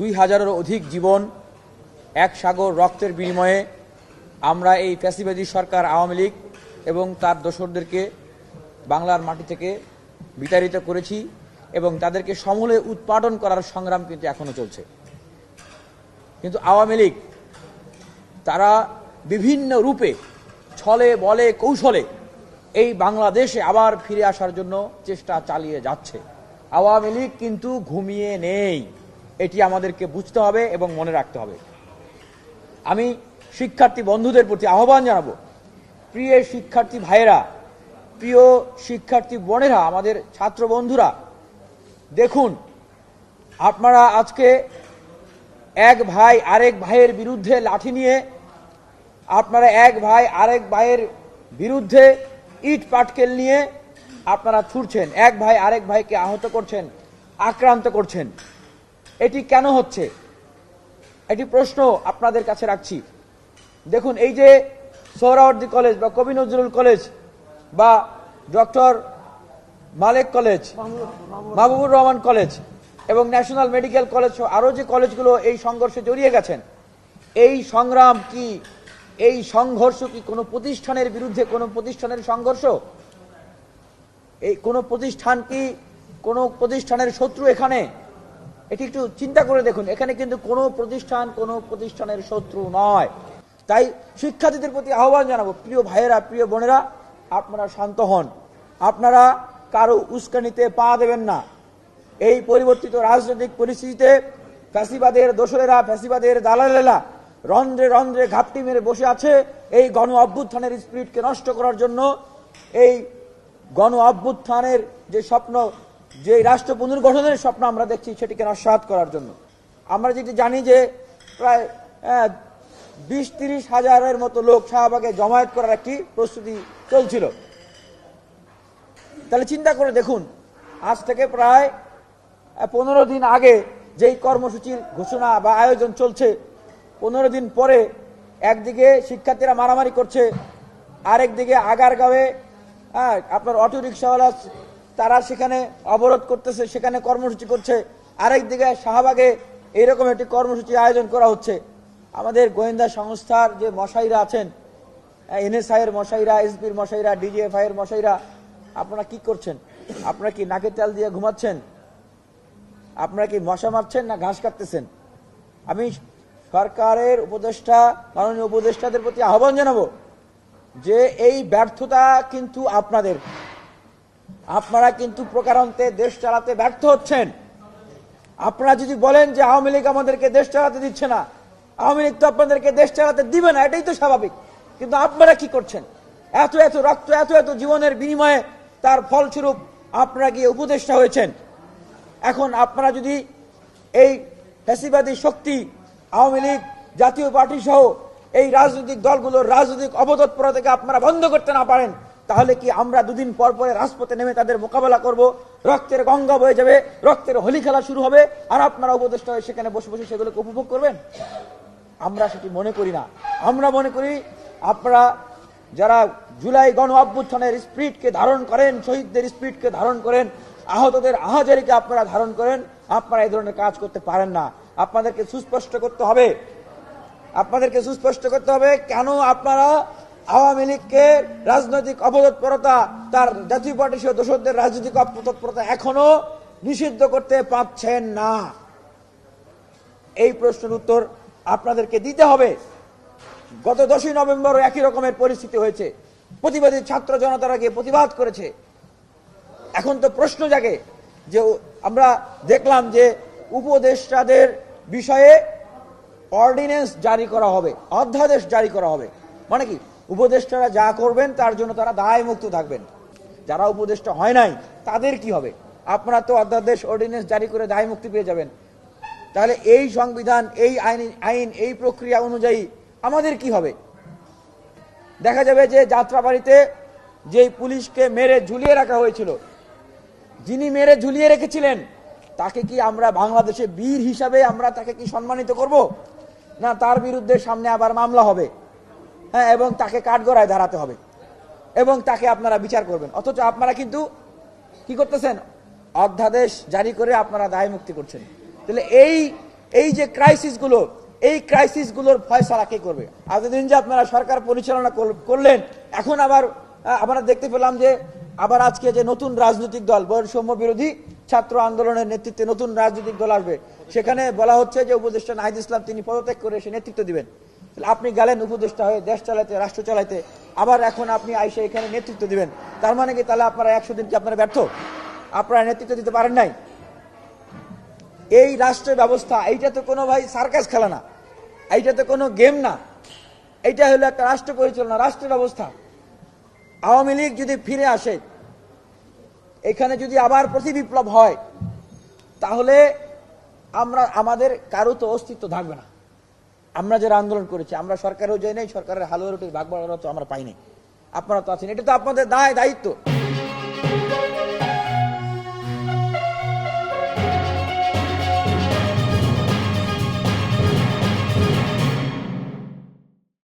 দুই হাজারেরও অধিক জীবন এক সাগর রক্তের বিনিময়ে আমরা এই ফ্যাসিবাদী সরকার, আওয়ামী লীগ এবং তার দোসরদেরকে বাংলার মাটি থেকে বিতাড়িত করেছি এবং তাদেরকে সমূলে উৎপাদন করার সংগ্রাম কিন্তু এখনও চলছে। কিন্তু আওয়ামী লীগ, তারা বিভিন্ন রূপে, ছলে, বলে, কৌশলে এই বাংলাদেশে আবার ফিরে আসার জন্য চেষ্টা চালিয়ে যাচ্ছে। আওয়ামী লীগ কিন্তু ঘুমিয়ে নেই। এটি আমাদেরকে বুঝতে হবে এবং মনে রাখতে হবে। আমি শিক্ষার্থী বন্ধুদের প্রতি আহ্বান জানাব। প্রিয় শিক্ষার্থী ভাইয়েরা, প্রিয় শিক্ষার্থী বোনেরা, আমাদের ছাত্র বন্ধুরা, দেখুন, আপনারা আজকে এক ভাই আরেক ভাইয়ের বিরুদ্ধে লাঠি নিয়ে, আপনারা এক ভাই আরেক ভাইয়ের বিরুদ্ধে ইট পাটকেল নিয়ে আপনারা ছুটছেন। এক ভাই আরেক ভাইকে আহত করছেন, আক্রান্ত করছেন। এটি কেন হচ্ছে? এটি প্রশ্ন আপনাদের কাছে রাখছি। দেখুন, এই যে সোহরাওয়ার্দী কলেজ বা কবি নজরুল কলেজ বা doctor Malek college, Mahbubur Rahman college এবং ন্যাশনাল মেডিকেল কলেজ আরও যে কলেজগুলো এই সংঘর্ষে জড়িয়ে গেছেন, এই সংগ্রাম কি, এই সংঘর্ষ কি কোনো প্রতিষ্ঠানের বিরুদ্ধে কোনো প্রতিষ্ঠানের সংঘর্ষ? এই কোনো প্রতিষ্ঠান কি কোনো প্রতিষ্ঠানের শত্রু এখানে? এটি একটু চিন্তা করে দেখুন, এখানে কিন্তু কোনো প্রতিষ্ঠান, কোনো প্রতিষ্ঠানের শত্রু নয়। তাই শিক্ষার্থীদের প্রতি আহ্বান জানাব, প্রিয় ভাইয়েরা, প্রিয় বোনেরা, আপনারা শান্ত হন। আপনারা কারও উস্কানিতে পা দেবেন না। এই পরিবর্তিত রাজনৈতিক পরিস্থিতিতে ফ্যাসিবাদের দোসরেরা, ফ্যাসিবাদের দালালেরা রন্ধ্রে রন্ধ্রে ঘাপটি মেরে বসে আছে এই গণ অভ্যুত্থানের স্পিরিটকে নষ্ট করার জন্য। এই গণ অভ্যুত্থানের যে স্বপ্ন যে রাষ্ট্র পুনর্গঠনের স্বপ্ন আমরা দেখছি সেটিকে নস্বাত করার জন্য। আমরা যেটি জানি যে প্রায় বিশ তিরিশ হাজারের মতো লোক শাহবাগে জমায়েত করার একটি প্রস্তুতি চলছিল। তাহলে চিন্তা করে দেখুন, আজ থেকে প্রায় পনেরো দিন আগে যেই কর্মসূচির ঘোষণা বা আয়োজন চলছে, পনেরো দিন পরে একদিকে শিক্ষার্থীরা মারামারি করছে, আরেকদিকে আগারগাঁওয়ে আপনার অটো রিক্সাওয়ালা তারা সেখানে অবরোধ করতেছে, সেখানে কর্মসূচি করছে। আরেকদিকে শাহবাগে এইরকম একটি কর্মসূচি আয়োজন করা হচ্ছে। আমাদের গোয়েন্দা সংস্থার যে মশাইরা আছেন, এনএসআই এর মশাইরা এসপির মশাইরা, ডিজিএফআই এর মশাইরা, আপনারা কি করছেন? আপনারা কি নাকের তেল দিয়ে ঘুমাচ্ছেন? আপনারা কি মশা মারছেন না ঘাস কাটতেছেন? আমি সরকারের উপদেষ্টা, মাননীয় উপদেষ্টাদের প্রতি আহ্বান জানাব যে এই ব্যর্থতা কিন্তু আপনাদের। আপনারা কিন্তু প্রকারান্তে দেশ চালাতে ব্যর্থ হচ্ছেন। আপনারা যদি বলেন যে আওয়ামী লীগ আমাদেরকে দেশ চালাতে দিচ্ছে না, আওয়ামী লীগ তো আপনাদেরকে দেশ চালাতে দিবে না, এটাই তো স্বাভাবিক। কিন্তু আপনারা কি করছেন? এত এত রক্ত, এত এত জীবনের বিনিময়ে তার ফলস্বরূপ আপনারা গিয়ে উপদেষ্টা হয়েছেন। এখন আপনারা যদি এই ফ্যাসিবাদী শক্তি, আওয়ামী লীগ, জাতীয় পার্টি সহ এই রাজনৈতিক দলগুলোর রাজনৈতিক অবদৎপরা থেকে আপনারা বন্ধ করতে না পারেন তাহলে কি আমরা দুদিন পর পরে রাজপথে নেমে তাদের মোকাবেলা করব? রক্তের গঙ্গা বয়ে যাবে, রক্তের হোলি খেলা শুরু হবে, আর আপনারা উপদেষ্টা হয়ে সেখানে বসে বসে সেগুলোকে উপভোগ করবেন? আমরা সেটি মনে করি না। আমরা মনে করি আপনারা যারা জুলাই গণ অভ্যুত্থানের স্পিরিটকে ধারণ করেন, শহীদদের স্পিরিটকে ধারণ করেন, আহতদের আহাজারিকে আপনারা ধারণ করেন, আপনারা এই ধরনের কাজ করতে পারেন না। আপনাদেরকে সুস্পষ্ট করতে হবে। আপনাদেরকে সুস্পষ্ট করতে হবে কেন আপনারা আওয়ামী লীগকে রাজনৈতিক অপতৎপরতা তার জাতীয় পার্টি সহ দোষদের রাজনৈতিক অপতৎপরতা এখনও নিষিদ্ধ করতে পারছেন না। এই প্রশ্নের উত্তর আপনাদেরকে দিতে হবে। গত দশই নভেম্বর একই রকমের পরিস্থিতি হয়েছে। প্রতিবাদী ছাত্র জনতারা গিয়ে প্রতিবাদ করেছে। এখন তো প্রশ্ন জাগে যে আমরা দেখলাম যে উপদেষ্টাদের বিষয়ে অর্ডিন্যান্স জারি করা হবে, অধ্যাদেশ জারি করা হবে। মানে কি? উপদেষ্টারা যা করবেন, তার জন্য তারা দায় মুক্ত থাকবেন। যারা উপদেষ্টা হয় নাই, তাদের কি হবে? আপনারা তো অধ্যাদেশ অর্ডিন্যান্স জারি করে দায় মুক্তি পেয়ে যাবেন। তাহলে এই সংবিধান, এই আইন আইন, এই প্রক্রিয়া অনুযায়ী আমাদের কি হবে? দেখা যাবে যে যাত্রাবাড়িতে যেই পুলিশকে মেরে ঝুলিয়ে রাখা হয়েছিল, যিনি মেরে ঝুলিয়ে রেখেছিলেন, তাকে কি আমরা বাংলাদেশে বীর হিসাবে আমরা তাকে কি সম্মানিত করব? না, তার বিরুদ্ধে সামনে আবার মামলা হবে। হ্যাঁ এবং তাকে কাঠগড়ায় দাঁড়াতে হবে। এবং তাকে আপনারা বিচার করবেন। অথচ আপনারা কিন্তু কি করতেছেন? অধ্যাদেশ জারি করে আপনারা দায় মুক্তি করছেন। তাহলে এই এই যে ক্রাইসিসগুলো এই ক্রাইসিসগুলোর ফয়সালা কে করবে? এতদিন যে আপনারা সরকার পরিচালনা কর- করলেন, এখন আবার আমরা দেখতে পেলাম যে আবার আজকে যে নতুন রাজনৈতিক দল, বৈষম্য বিরোধী ছাত্র আন্দোলনের নেতৃত্বে নতুন রাজনৈতিক দল আসবে। সেখানে বলা হচ্ছে যে উপদেষ্টা নাহিদ ইসলাম তিনি পদত্যাগ করে সে নেতৃত্ব দিবেন। আপনি গেলেন উপদেষ্টা হয়ে, দেশ চালাতে রাষ্ট্র চালাতে আবার এখন আপনি আইসে এখানে নেতৃত্ব দিবেন। তার মানে কি, তাহলে আপনারা একশো দিন কি আপনারা ব্যর্থ? আপনারা নেতৃত্ব দিতে পারেন নাই? এই রাষ্ট্র ব্যবস্থা, এইটা তো কোনো ভাই সার্কাস খেলা না। এইটা তো কোনো গেম না। এইটা হলো একটা রাষ্ট্র পরিচালনা রাষ্ট্র ব্যবস্থা। আওয়ামী লীগ যদি ফিরে আসে, এখানে যদি আবার প্রতি বিপ্লব হয়, তাহলে আমরা, আমাদের কারও তো অস্তিত্ব থাকবে না। আমরা যারা আন্দোলন করেছি, আমরা সরকারেও যাই নাই, সরকারের হালুয়া রুটির ভাগ বাড়ানো তো আমরা পাইনি। আপনারা তো আছেন, এটা তো আপনাদের দায়, দায়িত্ব।